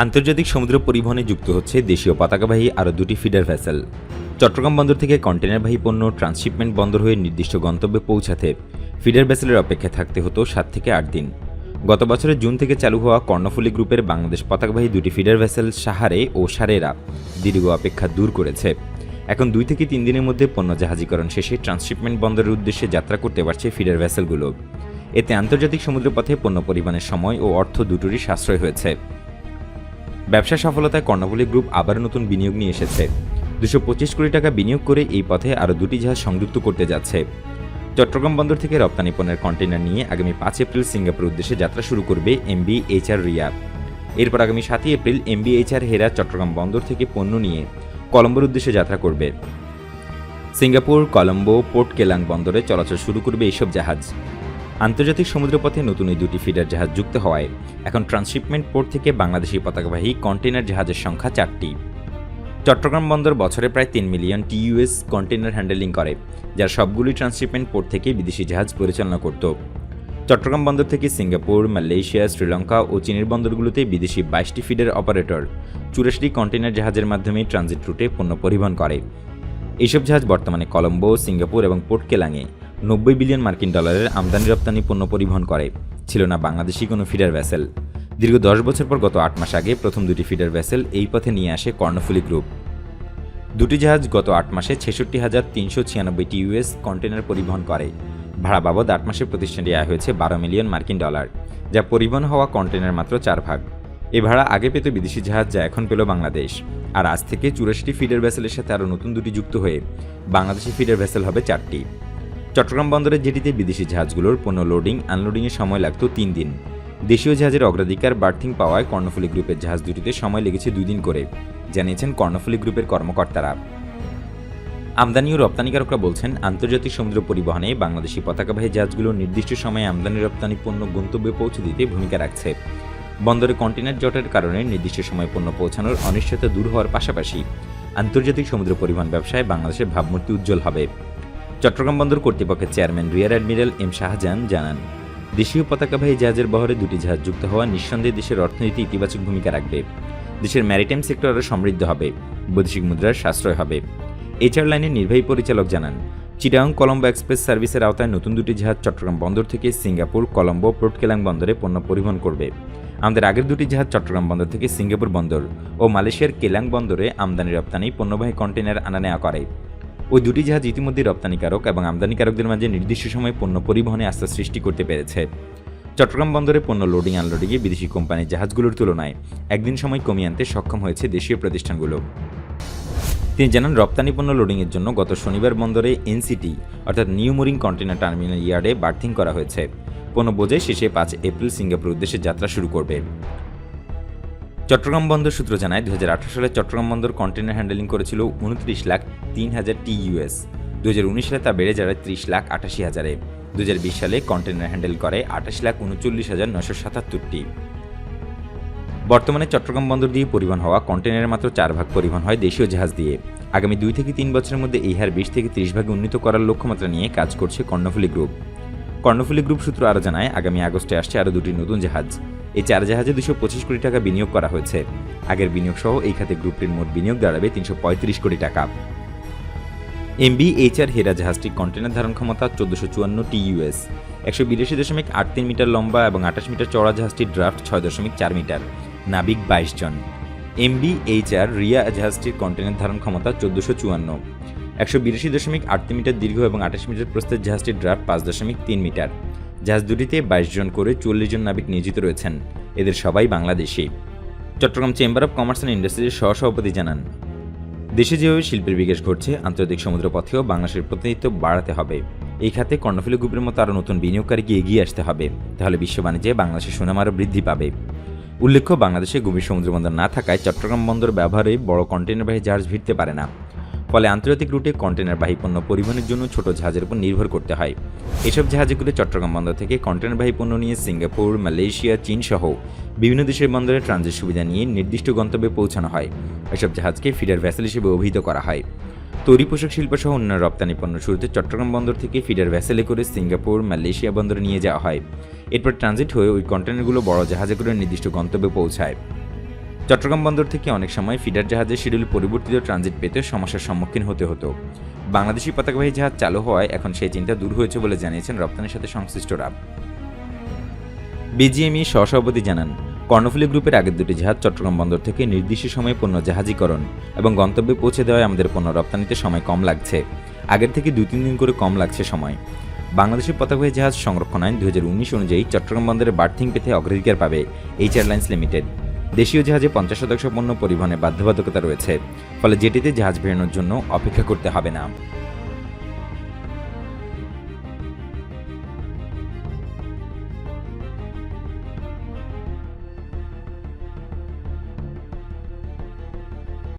আন্তর্জাতিক সমুদ্র পরিবহনে যুক্ত হচ্ছে দেশীয় পতাকাবাহী আরও দুটি ফিডার ভেসেল। চট্টগ্রাম বন্দর থেকে কন্টেনারবাহী পণ্য ট্রান্সশিপমেন্ট বন্দর হয়ে নির্দিষ্ট গন্তব্যে পৌঁছাতে ফিডার ভেসেলের অপেক্ষায় থাকতে হতো সাত থেকে আট দিন। গত বছরের জুন থেকে চালু হওয়া কর্ণফুলী গ্রুপের বাংলাদেশ পতাকাবাহী দুটি ফিডার ভেসেল সাহারে ও সারেরা দীর্ঘ অপেক্ষা দূর করেছে। এখন দুই থেকে তিন দিনের মধ্যে পণ্য জাহাজীকরণ শেষে ট্রান্সশিপমেন্ট বন্দরের উদ্দেশ্যে যাত্রা করতে পারছে ফিডার ভেসেলগুলো। এতে আন্তর্জাতিক সমুদ্রপথে পণ্য পরিবহনের সময় ও অর্থ দুটোরই সাশ্রয় হয়েছে। ব্যবসা সফলতায় কর্ণাবলী গ্রুপ আবার নতুন বিনিয়োগ নিয়ে এসেছে। দুশো পঁচিশ কোটি টাকা বিনিয়োগ করে এই পথে আরও দুটি জাহাজ সংযুক্ত করতে যাচ্ছে। চট্টগ্রাম বন্দর থেকে রপ্তানি পণ্যের কন্টেনার নিয়ে আগামী পাঁচ এপ্রিল সিঙ্গাপুর উদ্দেশ্যে যাত্রা শুরু করবে এমবি এইচআর রিয়া। এরপর আগামী সাতই April MV HR Hera Chattogram বন্দর থেকে পণ্য নিয়ে কলম্বোর উদ্দেশ্যে যাত্রা করবে। সিঙ্গাপুর, কলম্বো, পোর্ট কেলাং বন্দরে চলাচল শুরু করবে এইসব জাহাজ। আন্তর্জাতিক সমুদ্রপথে নতুন এই দুটি ফিডার জাহাজ যুক্ত হওয়ায় এখন ট্রান্সশিপমেন্ট পোর্ট থেকে বাংলাদেশি পতাকাবাহী কন্টেনার জাহাজের সংখ্যা চারটি। চট্টগ্রাম বন্দর বছরে প্রায় তিন মিলিয়ন টিইউএস কন্টেনার হ্যান্ডেলিং করে, যার সবগুলি ট্রান্সশিপমেন্ট পোর্ট থেকে বিদেশি জাহাজ পরিচালনা করত। চট্টগ্রাম বন্দর থেকে সিঙ্গাপুর, মালয়েশিয়া, শ্রীলঙ্কা ও চীনের বন্দরগুলোতে বিদেশি বাইশটি ফিডার অপারেটর চুরাশিটি কন্টেনার জাহাজের মাধ্যমে ট্রানজিট রুটে পণ্য পরিবহন করে। এইসব জাহাজ বর্তমানে কলম্বো, সিঙ্গাপুর এবং পোর্ট কেলাংয়ে। নব্বই বিলিয়ন মার্কিন ডলারের আমদানি রপ্তানি পণ্য পরিবহন করে। ছিল না বাংলাদেশি কোনো ফিডার ভ্যাসেল দীর্ঘ দশ বছর পর গত আট মাস আগে প্রথম দুটি ফিডার ভ্যাসেল এই পথে নিয়ে আসে কর্ণফুলী গ্রুপ। দুটি জাহাজ গত আট মাসে ছেষট্টি হাজার তিনশো ছিয়ানব্বইটি ইউএস কন্টেনার পরিবহন করে। ভাড়া বাবদ আট মাসে প্রতিষ্ঠানটি আয় হয়েছে বারো মিলিয়ন মার্কিন ডলার, যা পরিবহন হওয়া কন্টেনার মাত্র চার ভাগ। এ ভাড়া আগে পেত বিদেশি জাহাজ যা এখন পেল বাংলাদেশ। আর আজ থেকে চুরাশিটি ফিডার ভ্যাসেলের সাথে আরও নতুন দুটি যুক্ত হয়ে বাংলাদেশি ফিডার ভ্যাসেল হবে চারটি। চট্টগ্রাম বন্দরের জেটিতে বিদেশি জাহাজগুলোর পণ্য লোডিং আনলোডিংয়ের সময় লাগতো তিন দিন। দেশীয় জাহাজের অগ্রাধিকার বার্থিং পাওয়ায় কর্ণফুলী গ্রুপের জাহাজ দুটিতে সময় লেগেছে দুই দিন করে, জানিয়েছেন কর্ণফুলী গ্রুপের কর্মকর্তারা। আমদানি ও রপ্তানিকারকরা বলছেন, আন্তর্জাতিক সমুদ্র পরিবহনে বাংলাদেশি পতাকাবাহী জাহাজগুলো নির্দিষ্ট সময়ে আমদানি রপ্তানি পণ্য গন্তব্যে পৌঁছে দিতে ভূমিকা রাখছে। বন্দরে কন্টেনার জটের কারণে নির্দিষ্ট সময়ে পণ্য পৌঁছানোর অনিশ্চয়তা দূর হওয়ার পাশাপাশি আন্তর্জাতিক সমুদ্র পরিবহন ব্যবসায় বাংলাদেশের ভাবমূর্তি উজ্জ্বল হবে। চট্টগ্রাম বন্দর কর্তৃপক্ষের chairman rear admiral M Shahjahan জানান, দেশীয় পতাকাবাহী জাহাজের বহরে দুটি জাহাজ যুক্ত হওয়া নিঃসন্দেহে দেশের অর্থনীতি ইতিবাচক ভূমিকা রাখবে। দেশের ম্যারিটাইম সেক্টর আরও সমৃদ্ধ হবে, বৈদেশিক মুদ্রার সাশ্রয় হবে। এইচআর লাইনের নির্বাহী পরিচালক জানান চিটাং কলম্বো এক্সপ্রেস সার্ভিসের আওতায় নতুন দুটি জাহাজ চট্টগ্রাম বন্দর থেকে সিঙ্গাপুর, কলম্বো পোর্ট কেলাং বন্দরে পণ্য পরিবহন করবে। আমাদের আগের দুটি জাহাজ চট্টগ্রাম বন্দর থেকে সিঙ্গাপুর বন্দর ও মালয়েশিয়ার কেলাং বন্দরে আমদানি রপ্তানি পণ্যবাহী কন্টেনার আনা নেওয়া করে। ওই দুটি জাহাজ ইতিমধ্যে রপ্তানিকারক এবং আমদানিকারকদের মাঝে নির্দিষ্ট সময়ে পণ্য পরিবহনে আস্থা সৃষ্টি করতে পেরেছে। চট্টগ্রাম বন্দরে পণ্য লোডিং আনলোডিংয়ে বিদেশি কোম্পানির জাহাজগুলোর তুলনায় একদিন সময় কমিয়ে আনতে সক্ষম হয়েছে দেশীয় প্রতিষ্ঠানগুলো। তিনি জানান, রপ্তানি পণ্য লোডিংয়ের জন্য গত শনিবার বন্দরে এনসিটি, অর্থাৎ নিউ মোরিং কন্টেনার টার্মিনাল ইয়ার্ডে বার্থিং করা হয়েছে। পণ্য বোঝাই শেষে পাঁচ এপ্রিল সিঙ্গাপুর উদ্দেশ্যে যাত্রা শুরু করবে। চট্টগ্রাম বন্দর সূত্র জানায় দু হাজার আঠারো সালে চট্টগ্রাম বন্দর কন্টেনার হ্যান্ডেলিং করেছিল উনত্রিশ লাখ তিন হাজার টি ইউএস দু হাজার উনিশ সালে তা বেড়ে যায় ত্রিশ লাখ আটাশি হাজারে। দু হাজার বিশ সালে কন্টেনার হ্যান্ডেল করে আটাশ লাখ উনচল্লিশ হাজার নশো সাতাত্তরটি। বর্তমানে চট্টগ্রাম বন্দর দিয়ে পরিবহন হওয়া কন্টেনারের মাত্র চার ভাগ পরিবহন হয় দেশীয় জাহাজ দিয়ে। আগামী দুই থেকে তিন বছরের মধ্যে এই হার বিশ থেকে ত্রিশ ভাগে উন্নীত করার লক্ষ্যমাত্রা নিয়ে কাজ করছে কর্ণফুলী গ্রুপ। কর্ণফুলী গ্রুপ সূত্র আরও জানায়, আগামী আগস্টে আসছে আরও দুটি নতুন জাহাজ। এই চার জাহাজে দুশো পঁচিশ কোটি টাকা বিনিয়োগ করা হয়েছে। আগের বিনিয়োগ সহ এই খাতে গ্রুপটির মোট বিনিয়োগ দাঁড়াবে তিনশো পঁয়ত্রিশ কোটি টাকা। এমবি এইচআর হেরা জাহাজটির কন্টেনার ধারণ ক্ষমতা চোদ্দশো চুয়ান্ন টিইউএস। একশো বিরাশি দশমিক আট তিন মিটার লম্বা এবং আঠাশ মিটার চড়া জাহাজটির ড্রাফট ছয় দশমিক চার মিটার। নাবিক বাইশ জন। এমবি এইচআর রিয়া জাহাজটির কন্টেনার ধারণ ক্ষমতা চোদ্দশো চুয়ান্ন। একশো বিরাশি দশমিক আট তিন মিটার দীর্ঘ এবং আঠাশ মিটার প্রস্থের জাহাজটির ড্রাফট পাঁচ দশমিক তিন মিটার। জাহাজ দুটিতে বাইশ জন করে চল্লিশ জন নাবিক নিয়োজিত রয়েছেন। এদের সবাই Bangladeshi. Chattogram chamber of commerce and ইন্ডাস্ট্রির সহসভাপতি জানান, দেশে যেভাবে শিল্পের বিকাশ ঘটছে, আন্তর্জাতিক সমুদ্র পথেও বাংলাদেশের প্রতিনিধিত্ব বাড়াতে হবে। এই খাতে কর্ণফুলী গ্রুপের মতো আরও নতুন বিনিয়োগকারীকে এগিয়ে আসতে হবে। তাহলে বিশ্ব বাণিজ্যে বাংলাদেশের সুনাম আরও বৃদ্ধি পাবে। উল্লেখ্য, বাংলাদেশে গভীর সমুদ্র বন্দর না থাকায় চট্টগ্রাম বন্দর ব্যবহারে বড় কন্টেনারবাহী জাহাজ ভিড়তে পারে না। ফলে আন্তর্জাতিক রুটে কন্টেনারবাহী পণ্য পরিবহনের জন্য ছোট জাহাজের উপর নির্ভর করতে হয়। এসব জাহাজগুলো চট্টগ্রাম বন্দর থেকে কন্টেনারবাহী পণ্য নিয়ে সিঙ্গাপুর, মালয়েশিয়া, চীন সহ বিভিন্ন দেশের বন্দরে ট্রানজিট সুবিধা নিয়ে নির্দিষ্ট গন্তব্যে পৌঁছানো হয়। এসব জাহাজকে ফিডার ভ্যাসেল হিসেবে অভিহিত করা হয়। তৈরি পোশাক শিল্প সহ অন্যান্য রপ্তানি পণ্য শুরুতে চট্টগ্রাম বন্দর থেকে ফিডার ভ্যাসেলে করে সিঙ্গাপুর, মালয়েশিয়া বন্দরে নিয়ে যাওয়া হয়। এরপর ট্রানজিট হয়ে ওই কন্টেনারগুলো বড় জাহাজে করে নির্দিষ্ট গন্তব্যে পৌঁছায়। চট্টগ্রাম বন্দর থেকে অনেক সময় ফিডার জাহাজের শিডিউল পরিবর্তিত ট্রানজিট পেতে সমস্যার সম্মুখীন হতে হতো। বাংলাদেশি পতাকাবাহী জাহাজ চালু হওয়ায় এখন সেই চিন্তা দূর হয়েছে বলে জানিয়েছেন রপ্তানির সাথে সংশ্লিষ্টরা। বিজিএমই সহসভাপতি জানান, কর্ণফুলী গ্রুপের আগের দুটি জাহাজ চট্টগ্রাম বন্দর থেকে নির্দিষ্ট সময়ে পণ্য জাহাজীকরণ এবং গন্তব্যে পৌঁছে দেওয়ায় আমাদের পণ্য রপ্তানিতে সময় কম লাগছে। আগের থেকে দুই তিন দিন করে কম লাগছে সময়। বাংলাদেশের পতাকাবাহী জাহাজ সংরক্ষণ আইন দু হাজার উনিশ অনুযায়ী চট্টগ্রাম বন্দরে বার্থিং পেতে অগ্রাধিকার পাবে এইচ এয়ারলাইন্স লিমিটেড দেশীয় জাহাজে পঞ্চাশ শতাংশ পণ্য পরিবহনে বাধ্যবাধকতা রয়েছে, ফলে জেটিতে জাহাজ ভেড়ানোর জন্য অপেক্ষা করতে হবে না।